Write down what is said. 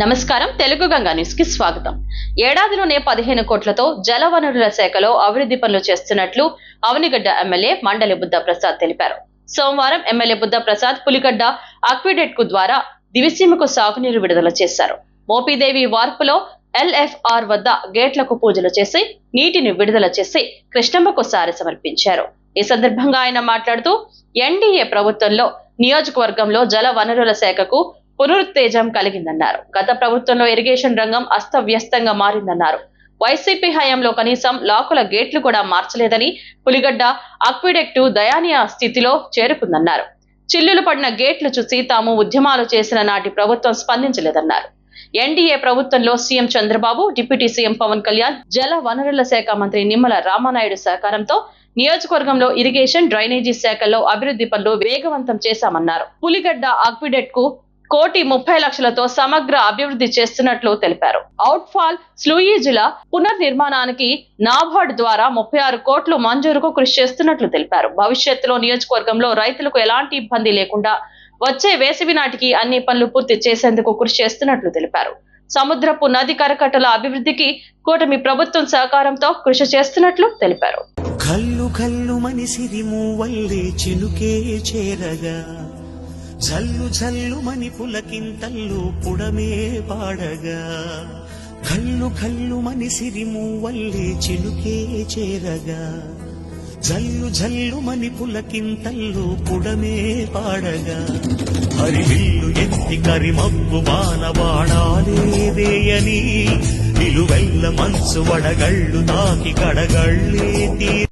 నమస్కారం. తెలుగు గంగా న్యూస్కి స్వాగతం ఏడాదిలోనే పదిహేను కోట్లతో జలవనరుల శాఖలో అభివృద్ధి పనులు చేస్తున్నట్లు అవనిగడ్డ ఎమ్మెల్యే మండలి బుద్ధ ప్రసాద్ తెలిపారు. సోమవారం ఎమ్మెల్యే బుద్ధ ప్రసాద్ పులిగడ్డ అక్విడెట్కు ద్వారా దివిసీమకు సాగునీరు విడుదల చేశారు. మోపిదేవి వార్పులో ఎల్ఎఫ్ఆర్ వద్ద గేట్లకు పూజలు చేసి నీటిని విడుదల చేసి కృష్ణమ్మకు సారి సమర్పించారు. ఈ సందర్భంగా ఆయన మాట్లాడుతూ ఎన్డీఏ ప్రభుత్వంలో నియోజకవర్గంలో జల వనరుల శాఖకు పునరుత్తేజం కలిగిందన్నారు. గత ప్రభుత్వంలో ఇరిగేషన్ రంగం అస్తవ్యస్తంగా మారిందన్నారు. వైసీపీ హయాంలో కనీసం లాకుల గేట్లు కూడా మార్చలేదని పులిగడ్డ అక్విడెక్టు దయానీయ స్థితిలో చేరుకుందన్నారు. చిల్లులు పడిన గేట్లు చూసి తాము ఉద్యమాలు చేసిన నాటి ప్రభుత్వం స్పందించలేదన్నారు. ఎన్డీఏ ప్రభుత్వంలో CM Chandrababu deputy CM Pawan Kalyan జల వనరుల శాఖ మంత్రి నిమ్మల రామానాయుడు సహకారంతో నియోజకవర్గంలో ఇరిగేషన్ డ్రైనేజీ శాఖల్లో అభివృద్ధి పనులు వేగవంతం చేశామన్నారు. పులిగడ్డ అక్విడెట్కు కోటి ముప్పై లక్షలతో సమగ్ర అభివృద్ధి చేస్తున్నట్లు తెలిపారు. అవుట్ఫాల్ స్లూయిజుల పునర్నిర్మాణానికి నాబార్డ్ ద్వారా ముప్పై ఆరు కోట్లు మంజూరుకు కృషి చేస్తున్నట్లు తెలిపారు. భవిష్యత్తులో నియోజకవర్గంలో రైతులకు ఎలాంటి ఇబ్బంది లేకుండా వచ్చే వేసవి నాటికి అన్ని పనులు పూర్తి చేసేందుకు కృషి చేస్తున్నట్లు తెలిపారు. సముద్రపు నది కరకట్టల అభివృద్ధికి కూటమి ప్రభుత్వం సహకారంతో కృషి చేస్తున్నట్లు తెలిపారు. కల్లు కల్లు మనిసిరి మూవల్లే చినుకే చేరగా. జల్లు జల్లు మని పులకింతల్లు పుడమే పాడగా. కళ్ళు కల్లు మనిసిరి మూవల్లే చిలుకే చేరగా. జల్లు జల్లు మని పులకింతల్లు పుడమే పాడగా. హరివిల్లు ఎత్తి కరిమబ్బు బాణబాణాలేదేయని నిలువెల్ల మంచు వడగళ్ళు తాకి కడగళ్ళే తీ